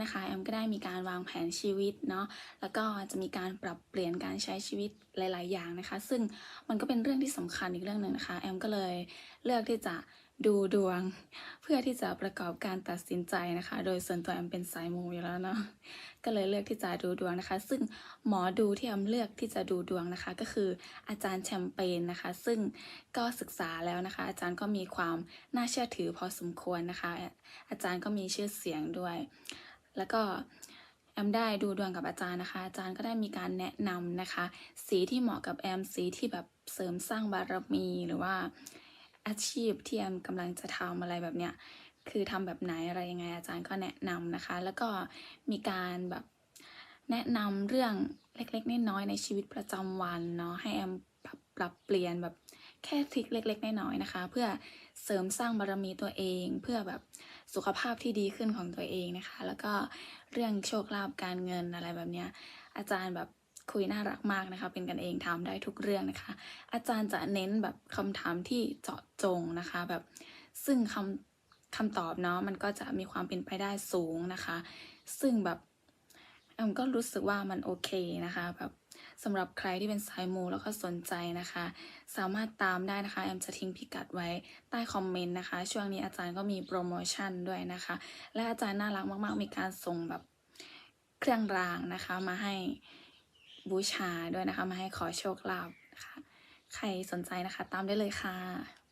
นะคะแอมก็ได้มีการวางแผนชีวิตเนาะแล้วก็จะมีการปรับเปลี่ยนการใช้ชีวิตหลาย ๆ อย่างนะคะ ซึ่งมันก็เป็นเรื่องที่สำคัญอีกเรื่องหนึ่งนะคะแอมก็เลยเลือกที่จะดูดวง เพื่อที่จะประกอบการตัดสินใจนะคะ โดยส่วนตัวแอมเป็นสายมูอยู่แล้วเนาะก็เลยเลือกที่จะดูดวงนะคะ ซึ่งหมอดูที่แอมเลือกที่จะดูดวงนะคะ ก็คืออาจารย์แชมเปญนะคะ ซึ่งก็ศึกษาแล้วนะคะ อาจารย์ก็มีความน่าเชื่อถือพอสมควรนะคะ อาจารย์ก็มีชื่อเสียงด้วย แล้วก็แอมได้ดูดวงกับอาจารย์นะคะ อาจารย์ก็ได้มีการแนะนำนะคะ สีที่เหมาะกับแอมสีที่แบบเสริมสร้างบารมีหรือว่าอาชีพที่แอมกำลังจะทำอะไรแบบเนี้ยคือทำแบบไหนอะไรยังไงอาจารย์ก็แนะนำนะคะ แล้วก็มีการแบบ แนะนำเรื่องเล็กๆน้อยๆในชีวิตประจำวันเนาะให้แอมปรับเปลี่ยนแบบแค่ทริคเล็ก ๆ น้อยๆนะคะ เพื่อเสริมสร้างบารมีตัวเอง เพื่อแบบสุขภาพที่ดีขึ้นของตัวเองนะคะ แล้วก็เรื่องโชคลาภการเงินอะไรแบบเนี้ยอาจารย์แบบคุยน่ารักมากนะคะ เป็นกันเองทำได้ทุกเรื่องนะคะ อาจารย์จะเน้นแบบคำถามที่เจาะจงนะคะ แบบซึ่งคำคำตอบเนาะมันก็จะมีความเป็นไปได้สูงนะคะ ซึ่งแบบ แอมก็รู้สึกว่ามันโอเคนะคะแบบสำหรับใครที่เป็นสายมูแล้วก็สนใจนะคะ สามารถตามได้นะคะ แอมจะทิ้งพิกัดไว้ใต้คอมเมนต์นะคะ ช่วงนี้อาจารย์ก็มีโปรโมชั่นด้วยนะคะ และอาจารย์น่ารักมาก ๆ มีการส่งแบบเครื่องรางนะคะ มาให้บูชาด้วยนะคะ มาให้ขอโชคลาภนะคะ ใครสนใจนะคะ ตามได้เลยค่ะ